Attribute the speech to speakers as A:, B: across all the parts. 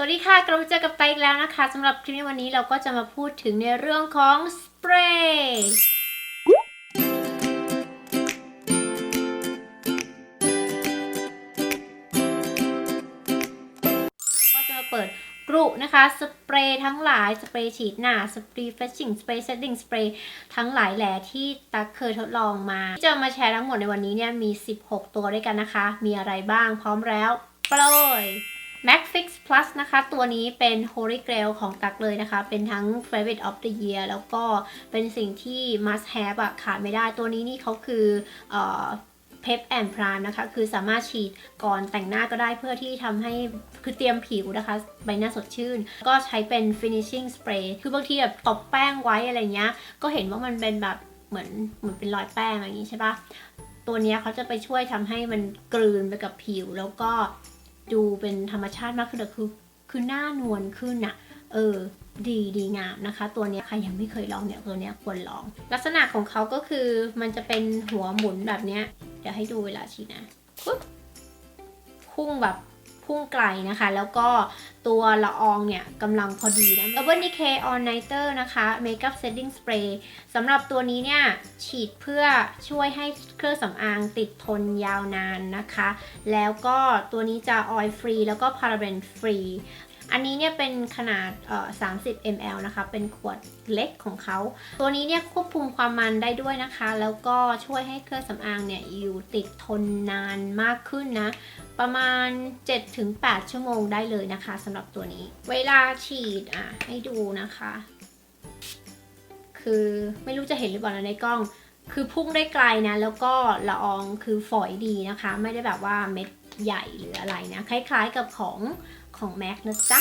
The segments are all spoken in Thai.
A: สวัสดีค่ะกลับมาเจอกับไตอีกแล้วนะคะสำหรับคลิปในวันนี้เราก็จะมาพูดถึงในเรื่องของสเปรย์ก็จะมาเปิดกรุนะคะ สเปรย์ทั้งหลายสเปรย์ฉีดหน้าสเปรย์เฟชชิ่งสเปรย์เซตติ้งสเปรย์ทั้งหลายแหล่ที่ตักเคยทดลองมา ที่จะมาแชร์ทั้งหมดในวันนี้เนี่ยมี 16 ตัวด้วยกันนะคะ มีอะไรบ้างพร้อมแล้วปล่อ Macfix Plus นะคะ ตัวนี้เป็น Holy Grail ของตักเลยนะคะ เป็นทั้ง Favorite of the Year แล้วก็เป็นสิ่งที่ must have อะขาดไม่ได้ ตัวนี้นี่เขาคืออ่อ Pep and Prime นะคะ คือสามารถฉีดก่อนแต่งหน้าก็ได้เพื่อที่ทำให้คือเตรียมผิวนะคะ ใบหน้าสดชื่น ก็ใช้เป็น finishing spray คือบางทีแบบตบแป้งไว้อะไรเงี้ย ก็เห็นว่ามันเป็นแบบเหมือนเหมือนเป็นรอยแป้งอะไรอย่างงี้ใช่ปะตัวนี้เขาจะไปช่วยทำให้มันกลืนไปกับผิวแล้วก็ ดูเป็นธรรมชาติมากขึ้นคือคือหน้านวลขึ้นอะเออดีดีงามนะคะ ตัวนี้ใครยังไม่เคยลองเนี่ยตัวเนี้ยควรลอง ลักษณะของเขาก็คือมันจะเป็นหัวหมุนแบบเนี้ยเดี๋ยวให้ดูเวลาฉีนะปึ๊บพุ่งแบบ พุ่งไกลนะคะ แล้วก็ตัวละอองเนี่ยกำลังพอดีนะ Urban Decay All Nighter นะคะ Makeup Setting Spray สำหรับตัวนี้เนี่ย ฉีดเพื่อช่วยให้เครื่องสำอางติดทนยาวนานนะคะ แล้วก็ตัวนี้จะ oil free แล้วก็ paraben free อันนี้เนี่ยเป็นขนาด 30 ml นะคะ เป็นขวดเล็กของเขา ตัวนี้เนี่ยควบคุมความมันได้ด้วยนะคะ แล้วก็ช่วยให้เครื่องสำอางเนี่ยอยู่ติดทนนานมากขึ้นนะ ประมาณ 7-8 ชั่วโมงได้เลยนะคะสำหรับตัวนี้ เวลาฉีดอะให้ดูนะคะ คือไม่รู้จะเห็นหรือเปล่านะในกล้อง คือพุ่งได้ไกลนะ แล้วก็ละอองคือฝอยดีนะคะ ไม่ได้แบบว่าเม็ดใหญ่หรืออะไรนะ คล้ายๆกับของของ MAC นะจ๊ะ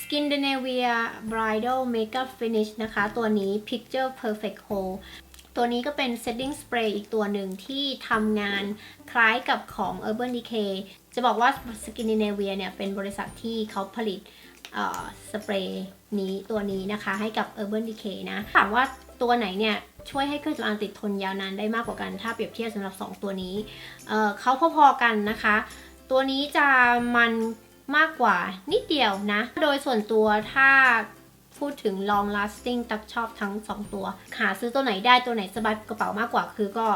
A: Skindinavia Bridal Makeup Finish นะคะ ตัวนี้ Picture Perfect Hold ตัวนี้ก็เป็น setting spray อีกตัวหนึ่งที่ทำงานคล้ายกับของ Urban Decay จะบอกว่า Skindinavia เนี่ยเป็นบริษัทที่เขาผลิตสเปรย์นี้ตัวนี้นะคะให้กับ Urban Decay นะถามว่าตัวไหนเนี่ยช่วยให้เครื่องสำอางติดทนยาวนานได้มากกว่ากัน ถ้าเปรียบเทียบสำหรับ 2 ตัวนี้เเขาพอๆกันนะคะ ตัวนี้จะมันมากกว่านิดเดียวนะ โดยส่วนตัวถ้า พูดถึง long lasting ตักชอบทั้ง 2 ตัว หาซื้อตัวไหนได้ตัวไหนสบายกระเป๋ามากกว่าคือก็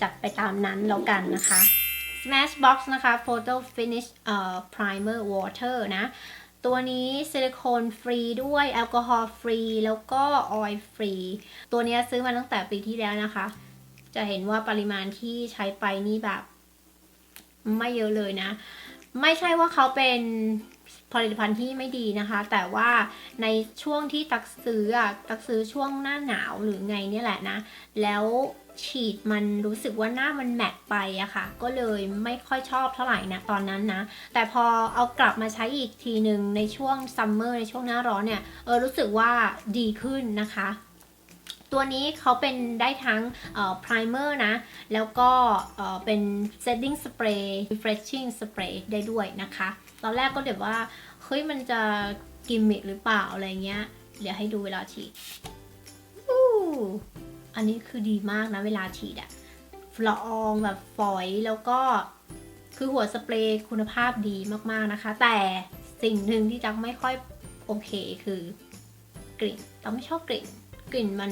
A: จัดไปตามนั้นแล้วกันนะคะ Smashbox นะคะ Photo Finish เอ่อ Primer Water นะ ตัวนี้ซิลิโคนฟรีด้วยแอลกอฮอล์ฟรีแล้วก็ออยล์ฟรี ตัวนี้ซื้อมาตั้งแต่ปีที่แล้วนะคะ จะเห็นว่าปริมาณที่ใช้ไปนี่แบบ ไม่เยอะเลยนะ ไม่ใช่ว่าเขาเป็น ผลิตภัณฑ์ที่ไม่ดีนะคะ แต่ว่าในช่วงที่ตักซื้ออะตักซื้อช่วงหน้าหนาวหรือไงเนี่ยแหละนะ แล้วฉีดมันรู้สึกว่าหน้ามันแมตไปอะค่ะ ก็เลยไม่ค่อยชอบเท่าไหร่นะตอนนั้นนะ แต่พอเอากลับมาใช้อีกทีหนึ่งในช่วงซัมเมอร์ในช่วงหน้าร้อนเนี่ย เออรู้สึกว่าดีขึ้นนะคะตัวนี้เขาเป็นได้ทั้งเอ่อ primer นะ แล้วก็เอ่อเป็น setting spray refreshing spray ได้ด้วยนะคะ ตอนแรกก็เดี๋ยวว่าเฮ้ยมันจะกิมมิคหรือเปล่าอะไรเงี้ย เดี๋ยวให้ดูเวลาฉีดอู้อันนี้คือดีมากนะเวลาฉีดอะละอองแบบฝอยแล้วก็คือหัวสเปรย์คุณภาพดีมากๆนะคะ แต่สิ่งหนึ่งที่จักไม่ค่อยโอเคคือกลิ่นเราไม่ชอบกลิ่น กลิ่นมัน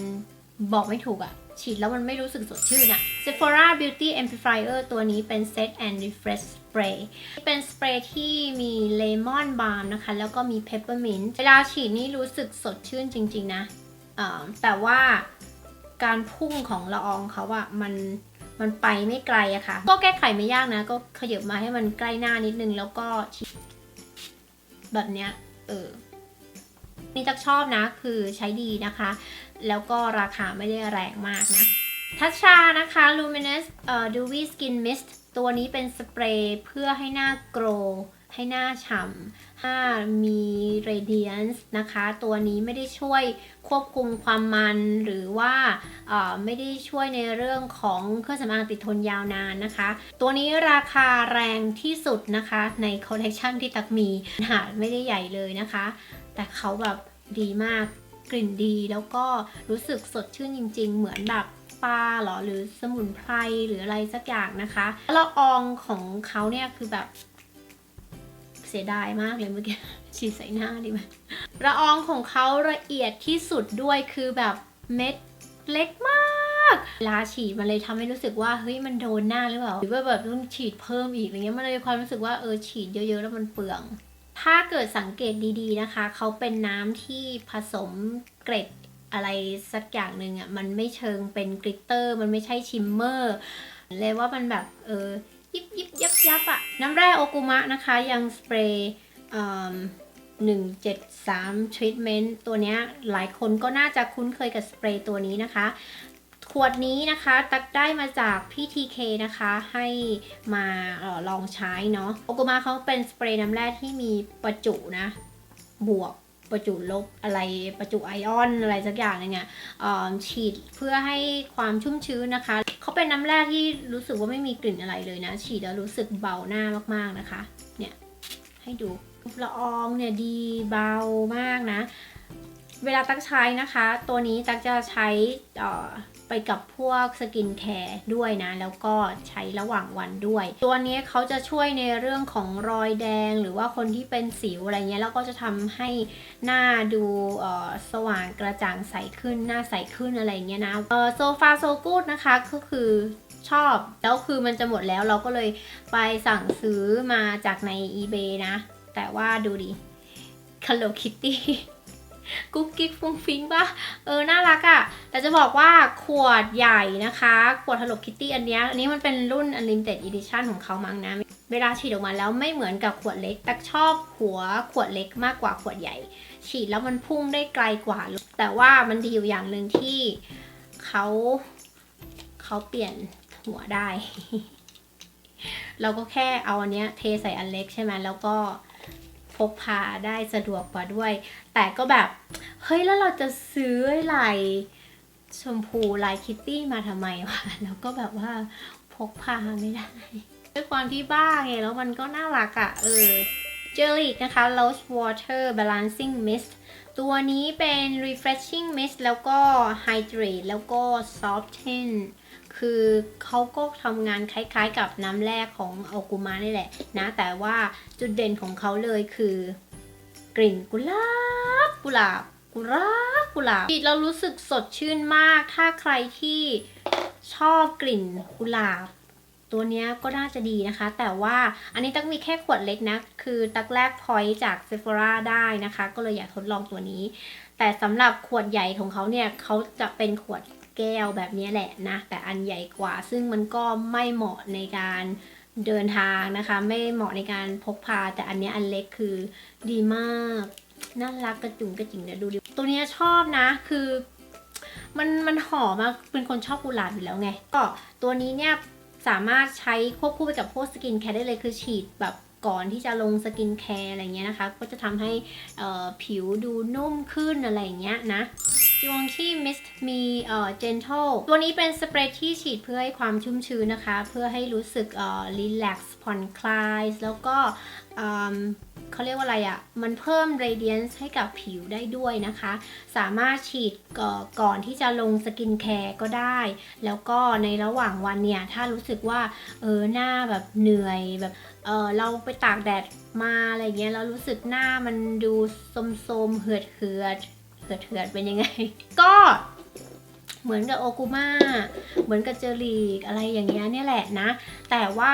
A: บอกไม่ถูกอะ ฉีดแล้วมันไม่รู้สึกสดชื่นอะ Sephora Beauty Amplifier ตัวนี้เป็น Set and Refresh Spray เป็นสเปรย์ที่มีเลมอนบาล์มนะคะ แล้วก็มีเพปเปอร์มินต์เวลาฉีดนี่รู้สึกสดชื่นจริง ๆ นะ แต่ว่าการพุ่งของละอองเขาอะมันมันไปไม่ไกลอะค่ะ ก็แก้ไขไม่ยากนะ ก็ขยับมาให้มันใกล้หน้านิดนึง แล้วก็ฉีดแบบเนี้ย เออ นี่ตักชอบนะ คือใช้ดีนะคะแล้วก็ราคาไม่ได้แรงมากนะ ทัชชานะคะ Luminous เอ่อ Dewy Skin Mist ตัวนี้เป็นสเปรย์เพื่อให้หน้าโกรให้หน้าฉ่ำให้มี radiance นะคะ ตัวนี้ไม่ได้ช่วยควบคุมความมันหรือว่าไม่ได้ช่วยในเรื่องของเครื่องสำอางติดทนยาวนานนะคะ ตัวนี้ราคาแรงที่สุดนะคะในคอลเลกชันที่ตักมีหาดไม่ได้ใหญ่เลยนะคะ แต่เขาแบบดีมาก กลิ่นดีแล้วก็รู้สึกสดชื่นจริง ๆ เหมือนแบบปลาหรอหรือสมุนไพรหรืออะไรสักอย่างนะคะละอองของเขาเนี่ยคือแบบเสียดายมากเลยเมื่อกี้ฉีดใส่หน้าดีไหมละอองของเขาละเอียดที่สุดด้วยคือแบบเม็ดเล็กมากเวลาฉีดมันเลยทำให้รู้สึกว่าเฮ้ยมันโดนหน้าหรือเปล่าหรือว่าแบบต้องฉีดเพิ่มอีกอะไรเงี้ยมันเลยความรู้สึกว่าเออฉีดเยอะๆแล้วมันเปลือง ถ้าเกิดสังเกตดีๆนะคะ เขาเป็นน้ำที่ผสมเกร็ดอะไรสักอย่างหนึ่งอะ มันไม่เชิงเป็นกลิตเตอร์ มันไม่ใช่ชิมเมอร์ เลยว่ามันแบบเออยิบยิบยับยับอะน้ำแร่โอกุมะนะคะ ยังสเปรย์หนึ่งเจ็ดสามทรีทเมนต์ตัวเนี้ยหลายคนก็น่าจะคุ้นเคยกับสเปรย์ตัวนี้นะคะ ขวดนี้นะคะตักได้มาจากพี่ทีเคนะคะให้มาออลองใช้เนาะโอกุมะเขาเป็นสเปรย์น้ำแร่ที่มีประจุนะ บวกประจุลบอะไรประจุไอออนอะไรสักอย่างนึงอะฉีดเพื่อให้ความชุ่มชื้นนะคะ เขาเป็นน้ำแร่ที่รู้สึกว่าไม่มีกลิ่นอะไรเลยนะ ฉีดแล้วรู้สึกเบาหน้ามากๆนะคะ เนี่ย ให้ดูละอองเนี่ยดีเบามากนะ เวลาตักใช้นะคะ ตัวนี้ตักจะใช้ต่อ ไปกับพวกสกินแคร์ด้วยนะ แล้วก็ใช้ระหว่างวันด้วย ตัวนี้เขาจะช่วยในเรื่องของรอยแดงหรือว่าคนที่เป็นสิวอะไรเงี้ยแล้วก็จะทำให้หน้าดูสว่างกระจ่างใสขึ้นหน้าใสขึ้นอะไรเงี้ยนะโซฟาโซกูดนะคะก็คือชอบแล้วคือมันจะหมดแล้วเราก็เลยไปสั่งซื้อมาจากใน eBay นะ แต่ว่าดูดิ Hello Kitty กุ๊กกิ๊กฟุ้งฟิ้งปะเออ น่ารักอะ่ะ แต่จะบอกว่าขวดใหญ่นะคะ ขวด Hello Kitty อันเนี้ย อันนี้มันเป็นรุ่น Unlimited Edition ของเขามั้งนะ เวลาฉีดออกมาแล้วไม่เหมือนกับขวดเล็ก แต่ชอบหัวขวดเล็กมากกว่าขวดใหญ่ ฉีดแล้วมันพุ่งได้ไกลกว่า แต่ว่ามันดีอยู่อย่างหนึ่งที่เขาเขาเปลี่ยนหัวได้ เราก็แค่เอาอันเนี้ยเทใส่อันเล็กใช่ไหมแล้วก็ พกพาได้สะดวกกว่าด้วย แต่ก็แบบ เฮ้ยแล้วเราจะซื้อลายชมพูลายคิตตี้มาทำไมวะ แล้วก็แบบว่าพกพาไม่ได้ ด้วยความที่บ้าไง แล้วมันก็น่ารักอะ่ะ เออเจลลี่นะคะ Rose Water Balancing Mist ตัวนี้เป็น refreshing mist แล้วก็ hydrate แล้วก็ soften คือเขาก็ทำงานคล้ายๆกับน้ำแร่ของอากุมานี่แหละนะ แต่ว่าจุดเด่นของเขาเลยคือกลิ่นกุหลาบกุหลาบกุหลาบกุหลาบฉีดแล้วรู้สึกสดชื่นมาก ถ้าใครที่ชอบกลิ่นกุหลาบ ตัวนี้ก็น่าจะดีนะคะ แต่ว่าอันนี้ตักมีแค่ขวดเล็กนะ คือตักแลกพอยจาก Sephora ได้นะคะ ก็เลยอยากทดลองตัวนี้ แต่สำหรับขวดใหญ่ของเขาเนี่ยเขาจะเป็นขวด แก้วแบบนี้แหละนะ แต่อันใหญ่กว่า ซึ่งมันก็ไม่เหมาะในการเดินทางนะคะ ไม่เหมาะในการพกพา แต่อันนี้อันเล็กคือดีมากน่ารักกระจุงกระจิงเดี๋ยวดูดิตัวนี้ชอบนะคือมันมันหอมอะเป็นคนชอบกุหลาบอยู่แล้วไง ก็ตัวนี้เนี่ยสามารถใช้ควบคู่ไปกับพวกสกินแคร์ได้เลยคือฉีดแบบก่อนที่จะลงสกินแคร์อะไรเงี้ยนะคะ ก็จะทำให้ผิวดูนุ่มขึ้นอะไรเงี้ยนะ จวงที่มิสต์มีเอ่อ gentle ตัวนี้เป็นสเปรย์ที่ฉีดเพื่อให้ความชุ่มชื้นนะคะ เพื่อให้รู้สึกเอ่อ relax ผ่อนคลายแล้วก็เอิ่มเขาเรียกว่าอะไรอะ่ะ มันเพิ่ม radiance ให้กับผิวได้ด้วยนะคะ สามารถฉีดก่อก่อนที่จะลงสกินแคร์ก็ได้ แล้วก็ในระหว่างวันเนี่ย ถ้ารู้สึกว่า เออ หน้าแบบเหนื่อยแบบ เออเราไปตากแดดมาอะไรเงี้ย แล้วรู้สึกหน้ามันดูโสมๆเหือดเหือด เหือดเหือดๆเป็นยังไง ก็เหมือนกับโอกุมาเหมือนกับเจอรีกอะไรอย่างเงี้ยเนี่ยแหละนะ แต่ว่า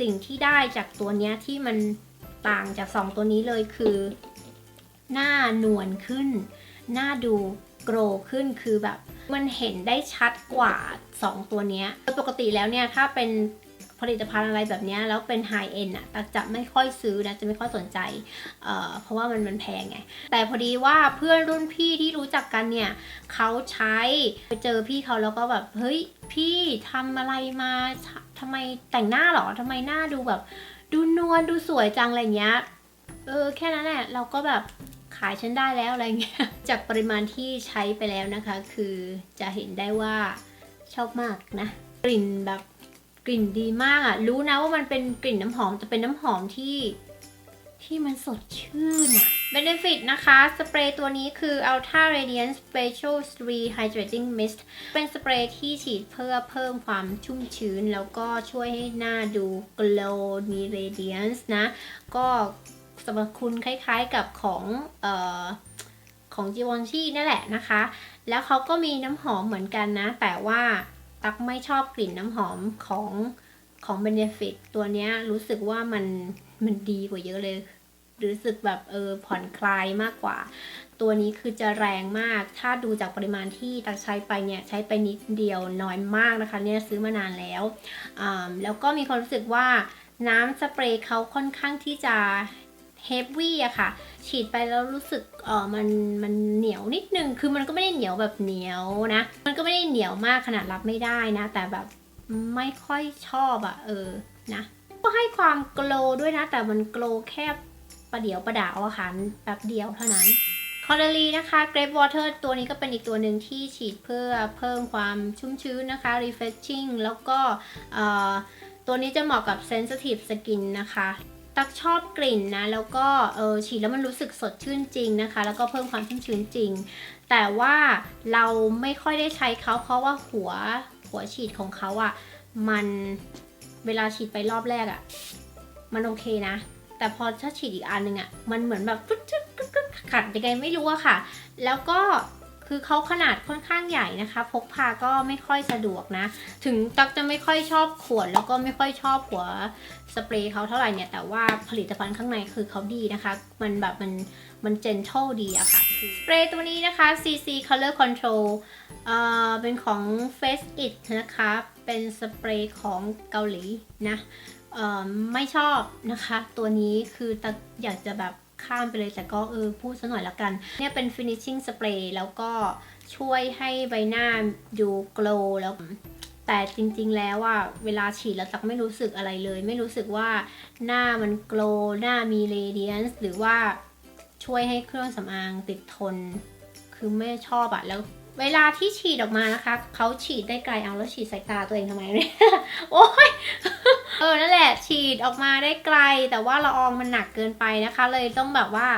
A: สิ่งที่ได้จากตัวเนี้ยที่มันต่างจากสองตัวนี้เลยคือ หน้านวลขึ้น หน้าดูโกรขึ้นคือแบบ มันเห็นได้ชัดกว่า 2 ตัวเนี้ยโดยปกติแล้วเนี่ยถ้าเป็น ผลิตภัณฑ์อะไรแบบนี้แล้วเป็นไฮเอ็นอะตักจะไม่ค่อยซื้อนะ จะไม่ค่อยสนใจเอ่อเพราะว่ามันมันแพงไง แต่พอดีว่าเพื่อนรุ่นพี่ที่รู้จักกันเนี่ยเขาใช้ไปเจอพี่เขาแล้วก็แบบเฮ้ยพี่ทำอะไรมาทำไมแต่งหน้าเหรอทำไมหน้าดูแบบ ดูนวลดูสวยจังอะไรเงี้ยเออแค่นั้นแหละเราก็แบบขายฉันได้แล้วอะไรเงี้ยจากปริมาณที่ใช้ไปแล้วนะคะ คือจะเห็นได้ว่าชอบมากนะ กลิ่นแบบ กลิ่นดีมากอะ่ะ รู้นะว่ามันเป็นกลิ่นน้ำหอมแต่เป็นน้ำหอมที่ที่มันสดชื่นอะ Benefit นะคะ สเปรย์ตัวนี้คือ Ultra Radiant Special Rehydrating Mist เป็นสเปรย์ที่ฉีดเพื่อเพิ่มความชุ่มชื้น แล้วก็ช่วยให้หน้าดู glow มี radiance นะ ก็สรรพคุณคล้ายๆกับของเอ่อของจีวอนชีนั่นแหละนะคะ แล้วเขาก็มีน้ำหอมเหมือนกันนะ แต่ว่า ตักไม่ชอบกลิ่นน้ำหอมของของ Benefit ตัวเนี้ยรู้สึกว่ามันมันดีกว่าเยอะเลย รู้สึกแบบเออผ่อนคลายมากกว่า ตัวนี้คือจะแรงมาก ถ้าดูจากปริมาณที่ตักใช้ไปเนี่ยใช้ไปนิดเดียวน้อยมากนะคะเนี่ยซื้อมานานแล้วอ่าแล้วก็มีความรู้สึกว่าน้ำสเปรย์เขาค่อนข้างที่จะ เฮฟวี่อะค่ะ ฉีดไปแล้วรู้สึกเออมันมันเหนียวนิดนึง คือมันก็ไม่ได้เหนียวแบบเหนียวนะ มันก็ไม่ได้เหนียวมากขนาดรับไม่ได้นะ แต่แบบไม่ค่อยชอบอะเออนะ ก็ให้ความโกลว์ด้วยนะ แต่มันโกลว์แค่ประเดี๋ยวประดาวอะค่ะแป๊บเดียวเท่านั้นคอร์เลีนะคะ Grape Water ตัวนี้ก็เป็นอีกตัวหนึ่งที่ฉีดเพื่อเพิ่มความชุ่มชื้นนะคะ refreshing แล้วก็ตัวนี้จะเหมาะกับ sensitive skin นะคะ ตักชอบกลิ่นนะ แล้วก็เออฉีดแล้วมันรู้สึกสดชื่นจริงนะคะ แล้วก็เพิ่มความชุ่มชื้นจริง แต่ว่าเราไม่ค่อยได้ใช้เขาเพราะว่าหัวหัวฉีดของเขาอะ่ะมันเวลาฉีดไปรอบแรกอะ่ะ มันโอเคนะ แต่พอถ้าฉีดอีกอันหนึ่งอะ่ะมันเหมือนแบบฟึดฟึดฟึดฟึดขัดยังไงไม่รู้อะค่ะ แล้วก็ คือเขาขนาดค่อนข้างใหญ่นะคะ พกพาก็ไม่ค่อยสะดวกนะ ถึงตักจะไม่ค่อยชอบขวด แล้วก็ไม่ค่อยชอบหัวสเปรย์เขาเท่าไหร่เนี่ยแต่ว่าผลิตภัณฑ์ข้างในคือเขาดีนะคะ มันแบบมันมันเจน t l e ดีอะค่ะสเปรย์ตัวนี้นะคะ CC Color Control เอ่อเป็นของ Face It นะคะ เป็นสเปรย์ของเกาหลีนะเอ่อไม่ชอบนะคะ ตัวนี้คือตักอยากจะแบบ ข้ามไปเลยแต่ก็เออพูดซะหน่อยละกัน เนี่ยเป็น finishing spray แล้วก็ช่วยให้ใบหน้าดู glow แล้วแต่จริงๆ แล้วว่าเวลาฉีดแล้วตักไม่รู้สึกอะไรเลย ไม่รู้สึกว่าหน้ามัน glow หน้ามี radiance หรือว่าช่วยให้เครื่องสำอางติดทน คือไม่ชอบอะแล้วเวลาที่ฉีดออกมานะคะ เขาฉีดได้ไกลเอาแล้วฉีดใส่ตาตัวเองทำไมเนี่ย โอ้ย เออนั่นแหละฉีดออกมาได้ไกล แต่ว่าละอองมันหนักเกินไปนะคะ เลยต้องแบบว่า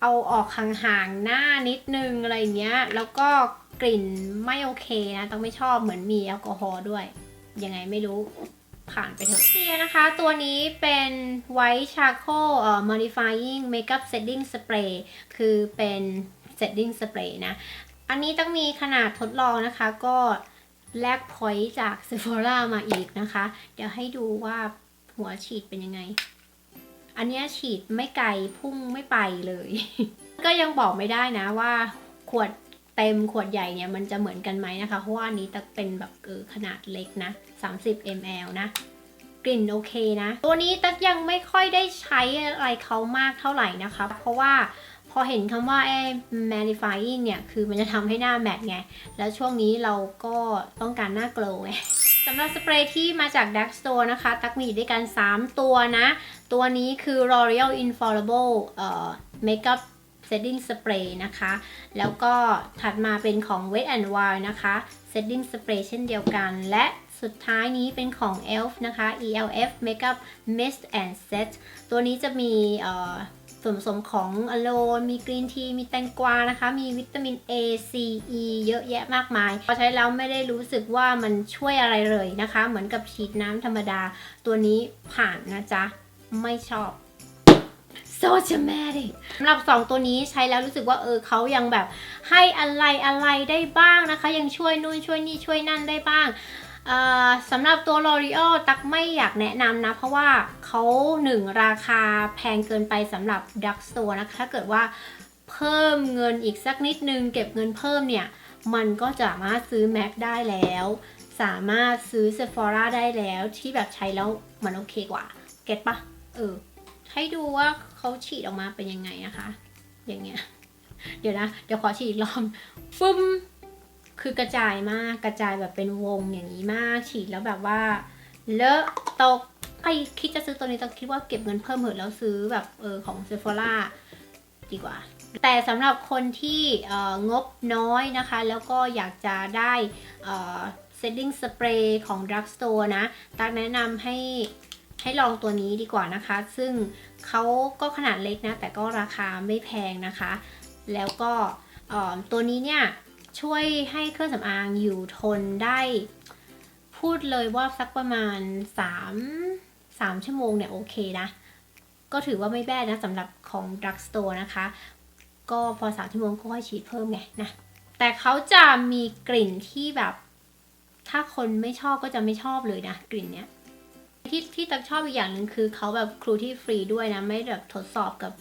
A: เอาออกห่างๆหน้านิดนึงอะไรอย่างเงี้ย แล้วก็กลิ่นไม่โอเคนะต้องไม่ชอบเหมือนมีแอลกอฮอล์ด้วย ยังไงไม่รู้ผ่านไปเถอะเนี่นะคะ ตัวนี้เป็น White Charcoal เอ่อ Modifying Makeup Setting Spray คือเป็น Setting Spray นะ อันนี้ต้องมีขนาดทดลองนะคะก็ แลกพอยต์จาก Sephora มาอีกนะคะ เดี๋ยวให้ดูว่าหัวฉีดเป็นยังไง อันนี้ฉีดไม่ไกลพุ่งไม่ไปเลย ก็ยังบอกไม่ได้นะว่าขวดเต็มขวดใหญ่เนี่ยมันจะเหมือนกันไหมนะคะ เพราะว่าอันนี้จะเป็นแบบเออขนาดเล็กนะ 30 ml นะ กลิ่นโอเคนะ ตัวนี้ตักยังไม่ค่อยได้ใช้อะไรเขามากเท่าไหร่นะคะ เพราะว่า พอเห็นคำว่าไอ้ mattifying เนี่ย คือมันจะทำให้หน้าแมตต์ไง แล้วช่วงนี้เราก็ต้องการหน้า glow ไงสำหรับสเปรย์ที่มาจาก Dark Store นะคะ ตักมีด้วยกัน 3 ตัวนะ ตัวนี้คือ L'Oreal Infallible เอ่อ Makeup Setting Spray นะคะ แล้วก็ถัดมาเป็นของ Wet n Wild นะคะ Setting Spray เช่นเดียวกัน และสุดท้ายนี้เป็นของ ELF นะคะ ELF Makeup Mist and Set ตัวนี้จะมีเอ่อ ส่วนผสมของอะโลนมีกรีนทีมีแตงกวานะคะ มีวิตามิน A C E เยอะแยะมากมาย พอใช้แล้วไม่ได้รู้สึกว่ามันช่วยอะไรเลยนะคะ เหมือนกับฉีดน้ำธรรมดา ตัวนี้ผ่านนะจ๊ะ ไม่ชอบ so dramatic สำหรับ 2 ตัวนี้ใช้แล้วรู้สึกว่าเออเขายังแบบให้อะไรอะไรได้บ้างนะคะ ยังช่วยนู่นช่วยนี่ช่วยนั่นได้บ้าง สำหรับตัว L'Oreal ตักไม่อยากแนะนำนะ เพราะว่าเขาหนึ่งราคาแพงเกินไปสำหรับ Drug Store นะคะถ้าเกิดว่าเพิ่มเงินอีกสักนิดนึง เก็บเงินเพิ่มเนี่ย มันก็จะสามารถซื้อ MAC ได้แล้ว สามารถซื้อ Sephora ได้แล้วที่แบบใช้แล้วมันโอเคกว่า เก็ตปะเออ ให้ดูว่าเขาฉีดออกมาเป็นยังไงนะคะ อย่างเงี้ย เดี๋ยวนะ เดี๋ยวขอฉีดอีกรอบฟึ้ม คือกระจายมากกระจายแบบเป็นวงอย่างนี้มากฉีดแล้วแบบว่า เลอะตกใครคิดจะซื้อตัวนี้ต้องคิดว่าเก็บเงินเพิ่มเหอะแล้วซื้อแบบเออของ Sephora ดีกว่า แต่สำหรับคนที่เอองบน้อยนะคะ แล้วก็อยากจะได้เอ่อ setting spray ของ Drug Store นะ ตักแนะนำให้ให้ลองตัวนี้ดีกว่านะคะ ซึ่งเขาก็ขนาดเล็กนะ แต่ก็ราคาไม่แพงนะคะ แล้วก็เออตัวนี้เนี่ย ช่วยให้เครื่องสำอางอยู่ทนได้ พูดเลยว่าสักประมาณ 3 3 ชั่วโมงเนี่ยโอเคนะ ก็ถือว่าไม่แย่นะสำหรับของดรักสโตร์นะคะ ก็พอสามชั่วโมงก็ค่อยฉีดเพิ่มไงนะ แต่เขาจะมีกลิ่นที่แบบ ถ้าคนไม่ชอบก็จะไม่ชอบเลยนะกลิ่นเนี้ยที่ที่ตักชอบอีกอย่างหนึ่งคือเขาแบบครูที่ฟรีด้วยนะ ไม่แบบทดสอบกับ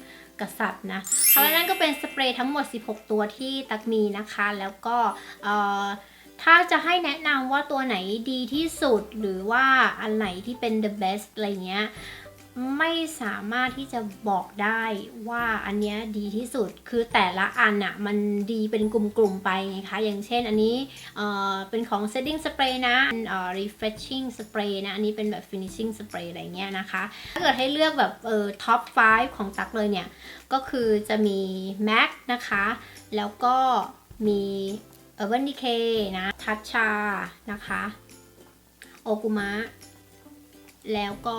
A: กษัตริย์นะเอาะนั่นก็เป็นสเปรย์ทั้งหมด 16 ตัวที่ตักมีนะคะ แล้วก็ถ้าจะให้แนะนำว่าตัวไหนดีที่สุดหรือว่าอันไหนที่เป็น the best อะไรเงี้ย ไม่สามารถที่จะบอกได้ว่าอันเนี้ยดีที่สุด คือแต่ละอันอะมันดีเป็นกลุ่มๆไปไงคะ อย่างเช่นอันนี้เอ่อเป็นของ setting spray นะเอ่อ refreshing spray นะ อันนี้เป็นแบบ finishing spray อะไรเงี้ยนะคะ ถ้าเกิดให้เลือกแบบเออ top 5 ของตักเลยเนี่ย ก็คือจะมี MAC นะคะ แล้วก็มี Urban Decay นะทัชชานะคะ โอกุมะ แล้วก็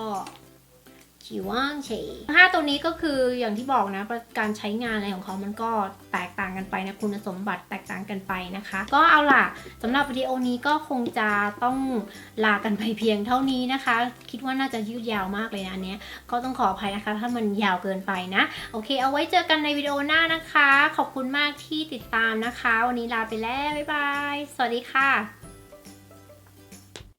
A: จิว่างเฉยห้าตัวนี้ก็คืออย่างที่บอกนะการใช้งานอะไรของเขามันก็แตกต่างกันไปนะคุณสมบัติแตกต่างกันไปนะคะ ก็เอาล่ะสำหรับวิดีโอนี้ก็คงจะต้องลากันไปเพียงเท่านี้นะคะ คิดว่าน่าจะยืดยาวมากเลยนะอันเนี้ยก็ต้องขออภัยนะคะ ถ้ามันยาวเกินไปนะ โอเค เอาไว้เจอกันในวิดีโอหน้านะคะ ขอบคุณมากที่ติดตามนะคะ วันนี้ลาไปแล้วบ๊ายบายสวัสดีค่ะ